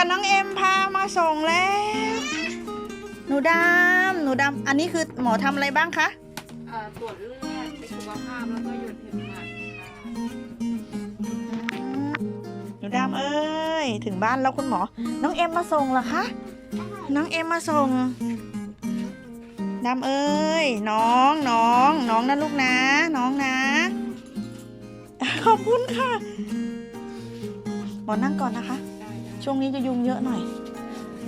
กับน้องเอ็มพามาส่งแล้ว หนูดำหนูดำอันนี้คือหมอทำอะไรบ้างคะ เอ่อตรวจเลือดในสุขภาพแล้วก็หยุดเห็บหมัดค่ะหนูดำเอ้ย ถึงบ้านแล้วคุณหมอ น้องเอ็มมาส่งเหรอคะ น้องเอ็มมาส่งดำเอ้ย น้องน้องน้องนะลูกนะ น้องนะ ขอบคุณค่ะ หมอนั่งก่อนนะคะได้ได้ ช่วงนี้จะยุงเยอะหน่อย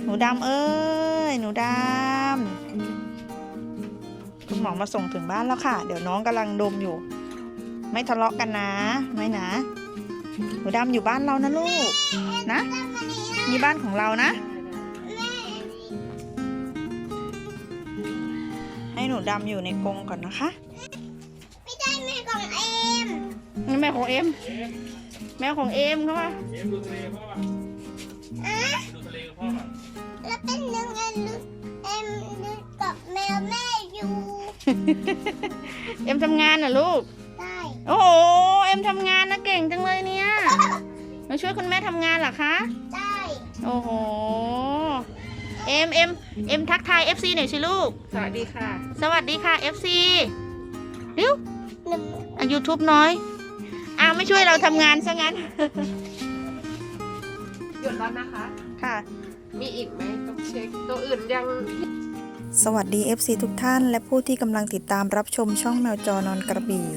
หนูดำเอ้ย หนูดำคุณหมอมาส่งถึงบ้านแล้วค่ะ เดี๋ยวน้องกำลังดมอยู่ ไม่ทะเลาะกันนะ ไม่นะ หนูดำอยู่บ้านเรานะลูก นะนี่บ้านของเรานะ ให้หนูดำอยู่ในกรงก่อนนะคะ ไม่ได้แม่ของเอ็มนี่แม่ของเอ็มแม่ของเอ็มเขาว่าเอ็มดูทะเลพ่อป่ะอ่ เอ็มทำงานน่ะลูก ได้ โอ้โห เอ็มทำงานนะเก่งจังเลยเนี่ยมาช่วยคุณแม่ทำงานเหรอคะ ได้ โอ้โห เอ็มเอ็มเอ็มทักทาย FC หน่อยสิลูก สวัสดีค่ะ สวัสดีค่ะ FC เร็วหนึ่งอะ YouTube น้อย อ้าวไม่ช่วยเราทำงานซะงั้น หยุดแล้วนะคะ ค่ะ มีอีกไหมต้องเช็ค ตัวอื่นยัง สวัสดี FC ทุกท่าน และผู้ที่กำลังติดตามรับชมช่องแมวจอนอนกระบี่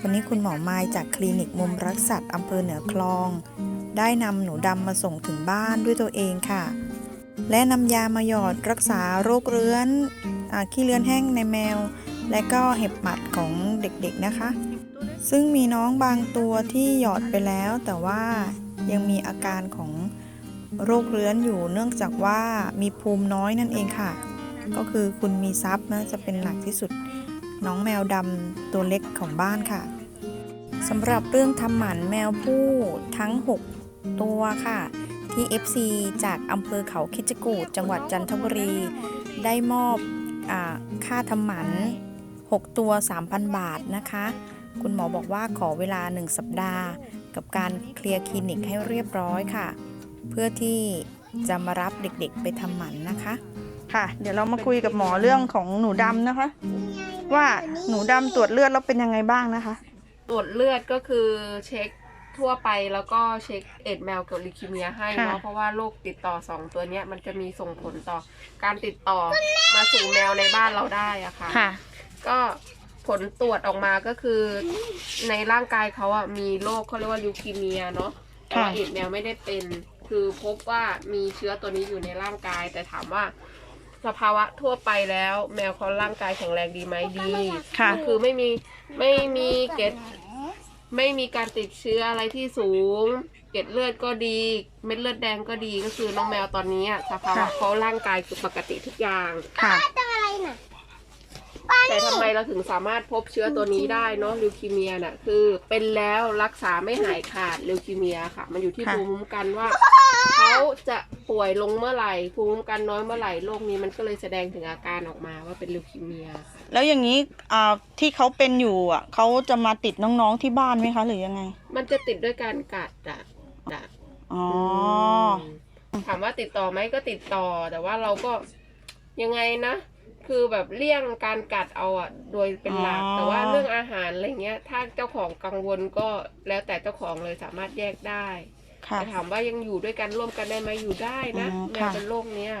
วันนี้คุณหมอไมายจากคลินิกมุมรักสัตว์อำเภอเหนือคลอง ได้นำหนูดำมาส่งถึงบ้านด้วยตัวเองค่ะ และนำยามาหยอดรักษาโรคเรื้อนอขี้เลื้อนแห้งในแมว และก็เห็บหมัดของเด็กๆนะคะ ซึ่งมีน้องบางตัวที่หยอดไปแล้ว แต่ว่ายังมีอาการของโรคเรื้อนอยู่เนื่องจากว่ามีภูมิน้อยนั่นเองค่ะ ก็คือคุณมีทรัพย์นะจะเป็นหลักที่สุด น้องแมวดำตัวเล็กของบ้านค่ะสำหรับเรื่องทำหมันแมวผู้ทั้ง 6 ตัวค่ะ ที่ FC จากอำเภอเขาคิจกูดจังหวัดจันทบุรี ได้มอบอค่าทำหมัน 6 ตัว 3,000 บาทนะคะ คุณหมอบอกว่าขอเวลา 1 สัปดาห์ กับการเคลียร์คลินิกให้เรียบร้อยค่ะ เพื่อที่จะมารับเด็กๆไปทำหมันนะคะ ค่ะ เดี๋ยวเรามาคุยกับหมอเรื่องของหนูดำนะคะ ว่าหนูดำตรวจเลือดแล้วเป็นยังไงบ้างนะคะ ตรวจเลือดก็คือเช็คทั่วไปแล้วก็เช็คเอ็ดแมวกับลิคิเมียให้ค่ะ เนาะเพราะว่าโรคติดต่อสองตัวเนี้ยมันจะมีส่งผลต่อการติดต่อมาสู่แมวในบ้านเราได้อะค่ะ ค่ะ ก็ผลตรวจออกมาก็คือ ในร่างกายเขาอะมีโรคเขาเรียกว่ายูคีเมียเนาะแต่ว่าค่ะ เอ็ดแมวไม่ได้เป็น คือพบว่ามีเชื้อตัวนี้อยู่ในร่างกาย แต่ถามว่า สภาวะทั่วไปแล้ว แมวเขาร่างกายแข็งแรงดีไหมดีค่ะ ก็คือไม่มีไม่มีเกล็ดไม่มีการติดเชื้ออะไรที่สูง เกล็ดเลือดก็ดี เม็ดเลือดแดงก็ดีก็คือน้องแมวตอนนี้อะสภาวะค่ะเขาร่างกายคือปกติทุกอย่าง ค่ะ ตัวอะไรน่ะแต่ทำไมเราถึงสามารถพบเชื้อตัวนี้ได้เนาะลิวคีเมียน่ะคือเป็นแล้วรักษาไม่หายขาดลิวคีเมียค่ะ มันอยู่ที่ค่ะ ภูมิคุ้มกันว่า เขาจะป่วยลงเมื่อไหร่ภูมิคุ้มกันน้อยเมื่อไหร่โรคนี้มันก็เลยแสดงถึงอาการออกมาว่าเป็นลิวคีเมียค่ะแล้วอย่างนี้อ่าที่เขาเป็นอยู่อะเขาจะมาติดน้องๆที่บ้านไหมคะ หรือยังไง มันจะติดด้วยการกัดอะอะอ๋อมถามว่าติดต่อไหมก็ติดต่อ แต่ว่าเราก็ยังไงนะ คือแบบเลี่ยงการกัดเอาอะโดยเป็นหลัก อ๋อ แต่ว่าเรื่องอาหารอะไรเงี้ย ถ้าเจ้าของกังวลก็แล้วแต่เจ้าของเลยสามารถแยกได้ ค่ะ แต่ถามว่ายังอยู่ด้วยกันร่วมกันได้ไหมอยู่ได้นะอ๋อแมวค่ะ เป็นโรคเนี้ย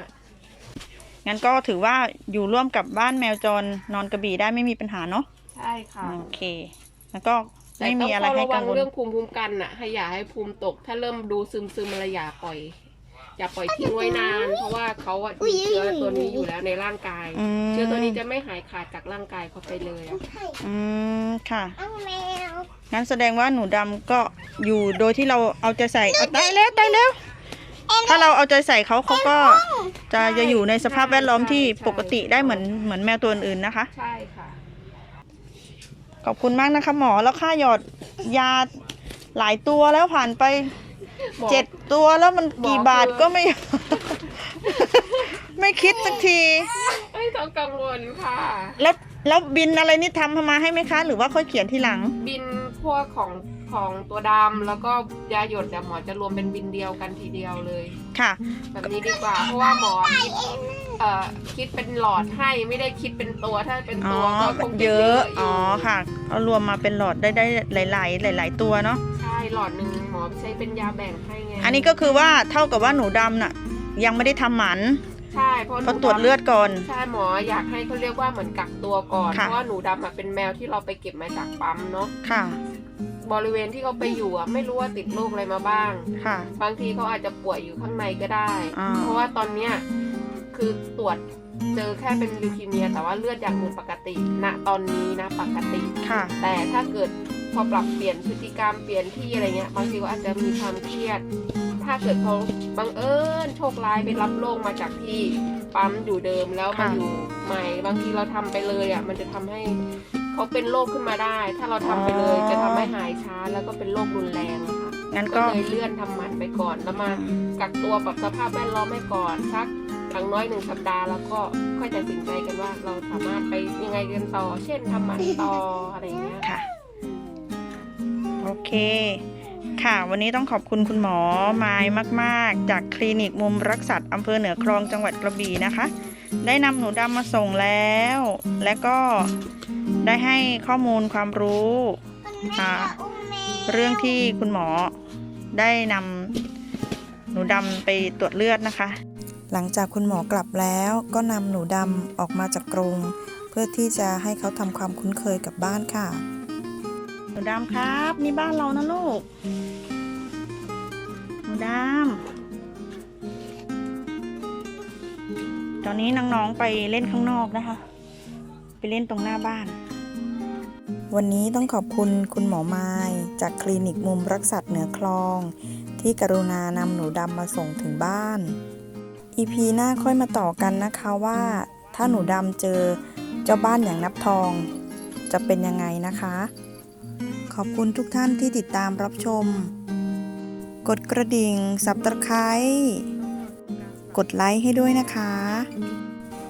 งั้นก็ถือว่าอยู่ร่วมกับบ้านแมวจรนอนกระบี่ได้ไม่มีปัญหาเนาะใช่ค่ะโอเค แล้วก็แต่ไม่ต้อมีงอะไรเฝ้าให้ระวักังงวลเรื่องภูมิคุ้มกันน่ะให้อย่าให้ภูมิตก ถ้าเริ่มดูซึมซึมๆอะไรอย่าปล่อย อย่าปล่อยทิ้งไว้นาน เพราะว่าเขาอะมีเชื้อตัวนี้อยู่แล้วในร่างกาย อืม เชื้อตัวนี้จะไม่หายขาดจากร่างกายเขาไปเลยอะใช่อืมค่ะ เอาแมวงั้นแสดงว่าหนูดำก็อยู่โดยที่เราเอาใจใส่เอาได้แล้วได้แล้ว ถ้าเราเอาใจใส่เขาเขาก็จะจะอยู่ในสภาพแวดล้อมที่ปกติได้เหมือนเหมือนแมวตัวอื่นๆนะคะ ใช่ค่ะ ขอบคุณมากนะคะหมอแล้วค่าหยอดยาหลายตัวแล้วผ่านไปหมอ เจ็ดตัวแล้วมันกี่หมอคือบาทก็ไม่ ไม่คิดสักที ไม่ต้องกังวลค่ะ แล้วแล้วบินอะไรนี่ทำมาให้ไหมคะ หรือว่าค่อยเขียนทีหลัง บินพวกของของตัวดำแล้วก็ยาหยดเดี๋ยวหมอจะรวมเป็นบินเดียวกันทีเดียวเลย ค่ะ แบบนี้ดีกว่า เพราะว่าหมอคิดเอ่อคิดเป็นหลอดให้ไม่ได้คิดเป็นตัวถ้าเป็นอ๋อตัวก็คงจเยอะยู่อ๋อค่ะเอารวมมาเป็นหลอดได้ได้หลาย ๆ หลาย ๆ ตัวเนาะใช่หลอดหนึ่ง หมอใช้เป็นยาแบ่งให้ไงอันนี้ก็คือว่าเท่ากับว่าหนูดำน่ะ ยังไม่ได้ทำหมันใช่เพราะหนูเขาตรวจเลือดก่อน ใช่หมออยากให้เขาเรียกว่าเหมือนกักตัวก่อน ค่ะ เพราะว่าหนูดำอะเป็นแมวที่เราไปเก็บมาจากปั๊มเนาะค่ะบริเวณที่เขาไปอยู่อะไม่รู้ว่าติดโรคอะไรมาบ้าง ค่ะ บางทีเขาอาจจะป่วยอยู่ข้างในก็ได้ อ่า เพราะว่าตอนเนี้ยคือตรวจเจอแค่เป็นลิวคีเมีย แต่ว่าเลือดอย่างอื่นปกติณตอนนี้นะปกติ ค่ะ แต่ถ้าเกิด พอปรับเปลี่ยนพฤติกรรมเปลี่ยนที่อะไรเงี้ยบางทีก็อาจจะมีความเครียด ถ้าเกิดเขาบังเอิญโชคร้ายไปรับโรคมาจากที่ปั๊มอยู่เดิมแล้วมาค่ะอยู่ใหม่ บางทีเราทำไปเลยอะมันจะทำให้เขาเป็นโรคขึ้นมาได้ ถ้าเราทำไปเลยจะทำให้หายช้าแล้วก็เป็นโรครุนแรงอะค่ะงั้นก็ก็เลยเลื่อนทำหมันไปก่อนแล้วมากักตัวปรับสภาพแวดล้อมให้ก่อนสักอย่างน้อยหนึ่งสัปดาห์แล้วก็ค่อยตัดสินใจกันว่าเราสามารถไปยังไงกันต่อ เช่นทำหมันต่ออะไรเงี้ยค่ะโอ เคค่ะ วันนี้ต้องขอบคุณคุณหมอไม้มาก ๆ จากคลินิกมุมรักสัตว์อำเภอเหนือคลองจังหวัดกระบี่นะคะ ได้นำหนูดำมาส่งแล้ว และก็ได้ให้ข้อมูลความรู้ค่ะเรื่องที่คุณหมอได้นำหนูดำไปตรวจเลือดนะคะ หลังจากคุณหมอกลับแล้วก็นำหนูดำออกมาจากกรงเพื่อที่จะให้เขาทำความคุ้นเคยกับบ้านค่ะ นูดำครับ นี่บ้านเรานะลูก หนูดำตอนนี้น้องๆไปเล่นข้างนอกนะคะ ไปเล่นตรงหน้าบ้าน วันนี้ต้องขอบคุณคุณหมอไม้จากคลินิกมุมรักสัตว์เหนือคลอง ที่กรุณานำหนูดำมาส่งถึงบ้านอีพีหน้าค่อยมาต่อกันนะคะว่าถ้าหนูดำเจอเจ้าบ้านอย่างนับทอง จะเป็นยังไงนะคะ อบคุณทุกท่านที่ติดตามรับชม กดกระดิ่งสับตะไคร้กดไลค์ให้ด้วยนะคะ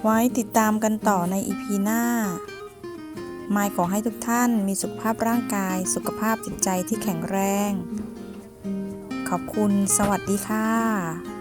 ไว้ติดตามกันต่อในอีพีหน้ามายขอให้ทุกท่านมีสุขภาพร่างกาย สุขภาพจิตใจที่แข็งแรง ขอบคุณสวัสดีค่ะ